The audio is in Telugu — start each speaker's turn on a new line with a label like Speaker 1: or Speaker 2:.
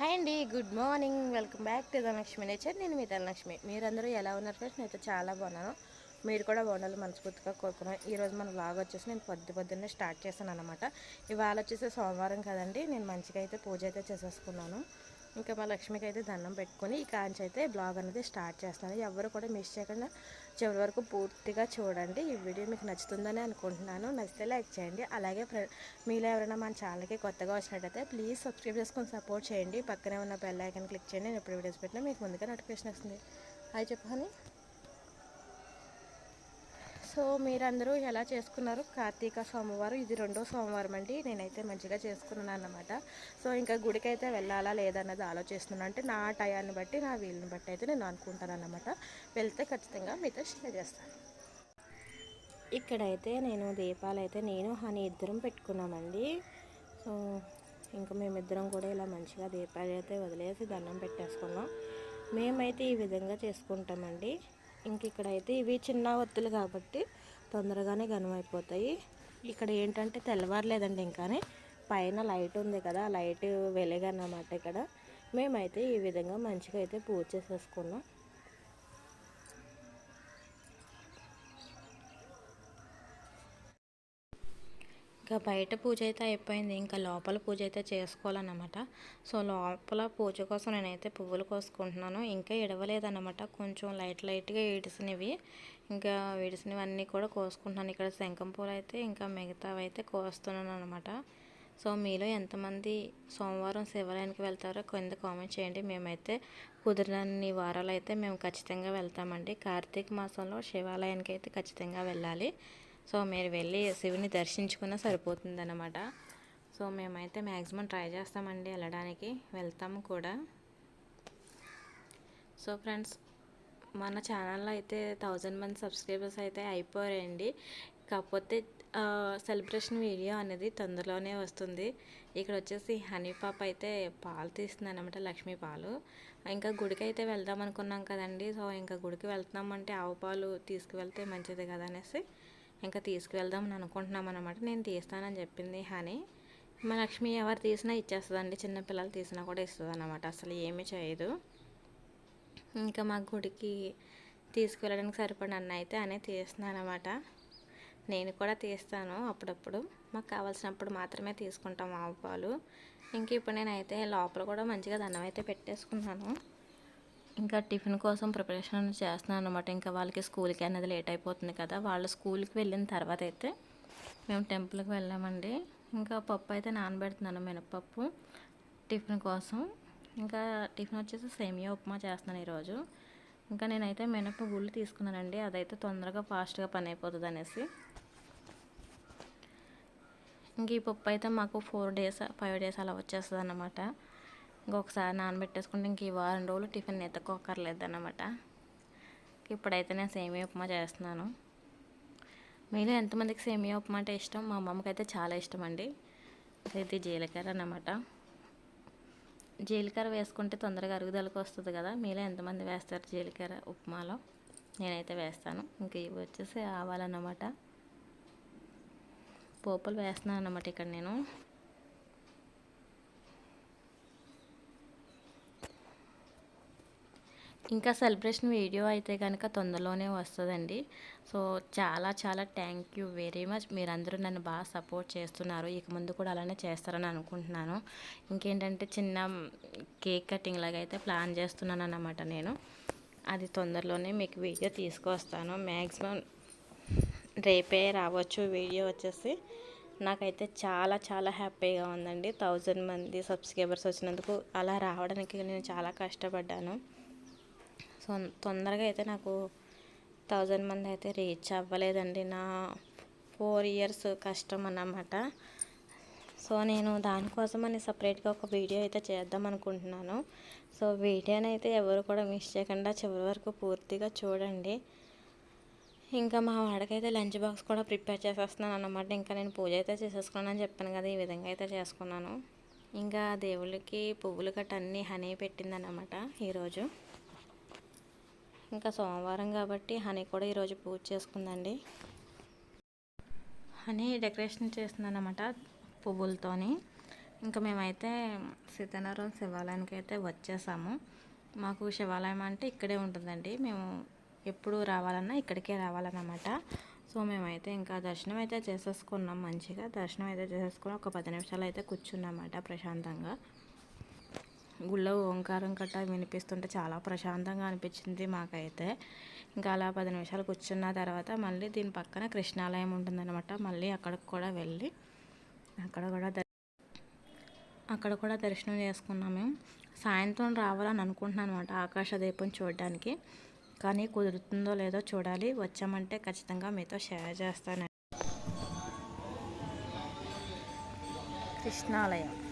Speaker 1: హాయ్ అండి good morning welcome back to Dhanalakshmi nature నేను మీ ధనలక్ష్మి. మీరందరూ ఎలా ఉన్నారు ఫ్రెండ్స్? నేనైతే చాలా బాగున్నాను. మీరు కూడా బాగుండాలి మనస్ఫూర్తిగా కోరుకున్నాను. ఈరోజు మన వ్లాగ్ వచ్చేసి నేను పొద్దు పొద్దున్నే స్టార్ట్ చేశాను అనమాట ఇవాళ వచ్చేసి సోమవారం కదండి. నేను మంచిగా అయితే పూజ అయితే చేసేసుకున్నాను. ఇంకా మా లక్ష్మికి అయితే దండం పెట్టుకొని ఈ కాంచి అయితే బ్లాగ్ అనేది స్టార్ట్ చేస్తున్నాను. ఎవరు కూడా మిస్ చేయకుండా చివరి వరకు పూర్తిగా చూడండి. ఈ వీడియో మీకు నచ్చుతుందని అనుకుంటున్నాను. నచ్చితే లైక్ చేయండి. అలాగే మీలో ఎవరైనా మన ఛానల్కి కొత్తగా వచ్చినట్టయితే ప్లీజ్ సబ్స్క్రైబ్ చేసుకొని సపోర్ట్ చేయండి. పక్కనే ఉన్న బెల్ ఐకాన్ క్లిక్ చేయండి. నేను ఎప్పుడు వీడియోస్ పెట్టినా మీకు ముందుగా నోటిఫికేషన్ వస్తుంది. అది చెప్పని సో మీరందరూ ఎలా చేసుకున్నారు? కార్తీక సోమవారం ఇది రెండో సోమవారం అండి. నేనైతే మంచిగా చేసుకున్నాను అన్నమాట. సో ఇంకా గుడికి అయితే వెళ్ళాలా లేదన్నది ఆలోచిస్తున్నాను. అంటే నా టయాన్ని బట్టి నా వీలుని బట్టి అయితే నేను అనుకుంటాను అన్నమాట. వెళ్తే ఖచ్చితంగా మీతో షేర్ చేస్తాను. ఇక్కడైతే నేను దీపాలు అయితే నేను హనీ ఇద్దరం పెట్టుకున్నామండి. సో ఇంకా మేమిద్దరం కూడా ఇలా మంచిగా దీపాలు అయితే వదిలేసి దండం పెట్టేసుకున్నాం. మేమైతే ఈ విధంగా చేసుకుంటామండి. ఇంక ఇక్కడైతే ఇవి చిన్న ఒత్తులు కాబట్టి తొందరగానే గనమైపోతాయి ఇక్కడ ఏంటంటే తెల్లవారలేదండి ఇంకానే. పైన లైట్ ఉంది కదా ఆ లైట్ వెలుగన్నమాట ఇక్కడ. మేమైతే ఈ విధంగా మంచిగా అయితే పూజ చేసేసుకున్నాం. ఇంకా బయట పూజ అయితే అయిపోయింది. ఇంకా లోపల పూజ అయితే చేసుకోవాలన్నమాట. సో లోపల పూజ కోసం నేనైతే పువ్వులు కోసుకుంటున్నాను. ఇంకా ఇడవలేదన్నమాట. కొంచెం లైట్ లైట్గా ఇడిసినవి ఇంకా విడిసినవన్నీ కూడా కోసుకుంటున్నాను. ఇక్కడ శంఖం పూలు అయితే ఇంకా మిగతావి అయితే కోస్తున్నాను అనమాట సో మీలో ఎంతమంది సోమవారం శివాలయానికి వెళ్తారో కింద కామెంట్ చేయండి. మేమైతే కుదిరినన్ని వారాలు అయితే మేము ఖచ్చితంగా వెళ్తామండి. కార్తీక మాసంలో శివాలయానికి అయితే ఖచ్చితంగా వెళ్ళాలి. సో మీరు వెళ్ళి శివుని దర్శించుకున్నా సరిపోతుందన్నమాట. సో మేమైతే మ్యాక్సిమం ట్రై చేస్తామండి వెళ్ళడానికి. వెళ్తాము కూడా. సో ఫ్రెండ్స్ మన ఛానల్లో అయితే థౌజండ్ మంది సబ్స్క్రైబర్స్ అయితే అయిపోయారండి. కాకపోతే సెలబ్రేషన్ వీడియో అనేది తొందరలోనే వస్తుంది. ఇక్కడ వచ్చేసి హనీ పాప అయితే పాలు తీస్తుంది అనమాట లక్ష్మీ పాలు. ఇంకా గుడికి అయితే వెళ్దాం అనుకున్నాం కదండి. సో ఇంకా గుడికి వెళ్తున్నామంటే ఆవు పాలు తీసుకువెళ్తే మంచిది కదా అనేసి. ఇంకా తీసుకువెళ్దామని అనుకుంటున్నాం అనమాట నేను తీస్తానని చెప్పింది హనీ. మా లక్ష్మి ఎవరు తీసినా ఇచ్చేస్తుందండి. చిన్నపిల్లలు తీసినా కూడా ఇస్తుంది అనమాట అసలు ఏమీ చేయదు. ఇంకా మా గుడికి తీసుకువెళ్ళడానికి సరిపడిన అన్న అయితే అనే తీస్తున్నాను అనమాట నేను కూడా తీస్తాను అప్పుడప్పుడు. మాకు కావాల్సినప్పుడు మాత్రమే తీసుకుంటాం ఆవు పాలు. ఇంక ఇప్పుడు నేనైతే లోపల కూడా మంచిగా దండం అయితే పెట్టేసుకున్నాను. ఇంకా టిఫిన్ కోసం ప్రిపరేషన్ చేస్తున్నాను అనమాట ఇంకా వాళ్ళకి స్కూల్కి అనేది లేట్ అయిపోతుంది కదా. వాళ్ళు స్కూల్కి వెళ్ళిన తర్వాత అయితే మేము టెంపుల్కి వెళ్ళామండి. ఇంకా పప్పు అయితే నానబెడుతున్నాను మినపప్పు టిఫిన్ కోసం. ఇంకా టిఫిన్ వచ్చేసి సేమియా ఉప్మా చేస్తున్నాను ఈరోజు. ఇంకా నేనైతే మినప గుళ్ళు తీసుకున్నానండి. అదైతే తొందరగా ఫాస్ట్గా పని అయిపోతుంది అనేసి. ఇంక ఈ పప్పు అయితే మాకు ఫోర్ డేస్ ఫైవ్ డేస్ అలా వచ్చేస్తుంది అన్నమాట ఇంకొకసారి నానబెట్టేసుకుంటే ఇంక ఈ వారం రోజులు టిఫిన్ ఎత్తుకోకర్లేదు అనమాట ఇప్పుడైతే నేను సేమియా ఉప్మా చేస్తున్నాను. మీలో ఎంతమందికి సేమియా ఉప్మా అంటే ఇష్టం? మా అమ్మమ్మకి అయితే చాలా ఇష్టం అండి ఇది జీలకర్ర అన్నమాట. జీలకర్ర వేసుకుంటే తొందరగా అరుగుదలకు వస్తుంది కదా. మీలో ఎంతమంది వేస్తారు జీలకర్ర ఉప్మాలో? నేనైతే వేస్తాను. ఇంక ఇవి వచ్చేసి ఆవాలన్నమాట పోపులు వేస్తున్నాను అన్నమాట ఇక్కడ నేను. ఇంకా సెలబ్రేషన్ వీడియో అయితే కనుక తొందరలోనే వస్తుందండి. సో చాలా చాలా థ్యాంక్ యూ వెరీ మచ్. మీరందరూ నన్ను బాగా సపోర్ట్ చేస్తున్నారు. ఇక ముందు కూడా అలానే చేస్తారని అనుకుంటున్నాను. ఇంకేంటంటే చిన్న కేక్ కటింగ్ లాగా అయితే ప్లాన్ చేస్తున్నాను అన్నమాట నేను. అది తొందరలోనే మీకు వీడియో తీసుకొస్తాను. మ్యాక్సిమం రేపే రావచ్చు వీడియో వచ్చేసి. నాకైతే చాలా చాలా హ్యాపీగా ఉందండి. థౌజండ్ మంది సబ్స్క్రైబర్స్ వచ్చినందుకు అలా రావడానికి నేను చాలా కష్టపడ్డాను. తొందరగా అయితే నాకు థౌజండ్ మంది అయితే రీచ్ అవ్వలేదండి. నా ఫోర్ ఇయర్స్ కష్టం అన్నమాట. సో నేను దానికోసమని సపరేట్గా ఒక వీడియో అయితే చేద్దాం అనుకుంటున్నాను. సో వీడియోని అయితే ఎవరు కూడా మిస్ చేయకుండా చివరి వరకు పూర్తిగా చూడండి. ఇంకా మా వాడికైతే లంచ్ బాక్స్ కూడా ప్రిపేర్ చేసేస్తున్నాను అన్నమాట. ఇంకా నేను పూజ అయితే చేసేసుకున్నాను అని చెప్పాను కదా ఈ విధంగా అయితే చేసుకున్నాను. ఇంకా దేవుళ్ళకి పువ్వులు గట్ట అన్నీ హనీ పెట్టిందన్నమాట ఈరోజు. ఇంకా సోమవారం కాబట్టి హనీ కూడా ఈరోజు పూజ చేసుకుందండి. హనీ డెకరేషన్ చేసిందనమాట పువ్వులతోని. ఇంకా మేమైతే సీతారాం శివాలయానికి అయితే వచ్చేసాము. మాకు శివాలయం అంటే ఇక్కడే ఉంటుందండి. మేము ఎప్పుడు రావాలన్నా ఇక్కడికే రావాలన్నమాట. సో మేమైతే ఇంకా దర్శనం అయితే చేసేసుకున్నాం మంచిగా. దర్శనం అయితే చేసేసుకుని ఒక పది నిమిషాలు అయితే కూర్చున్నామాట ప్రశాంతంగా. గుళ్ళో ఓంకారం కట్ట వినిపిస్తుంటే చాలా ప్రశాంతంగా అనిపించింది మాకైతే. ఇంకా అలా పది నిమిషాలు కూర్చున్న తర్వాత మళ్ళీ దీని పక్కన కృష్ణాలయం ఉంటుందన్నమాట. మళ్ళీ అక్కడికి కూడా వెళ్ళి అక్కడ కూడా అక్కడ కూడా దర్శనం చేసుకున్నాం మేము. సాయంత్రం రావాలని అనుకుంటున్నాను అనమాట ఆకాశ దీపం చూడడానికి. కానీ కుదురుతుందో లేదో చూడాలి. వచ్చామంటే ఖచ్చితంగా మీతో షేర్ చేస్తాను కృష్ణాలయం.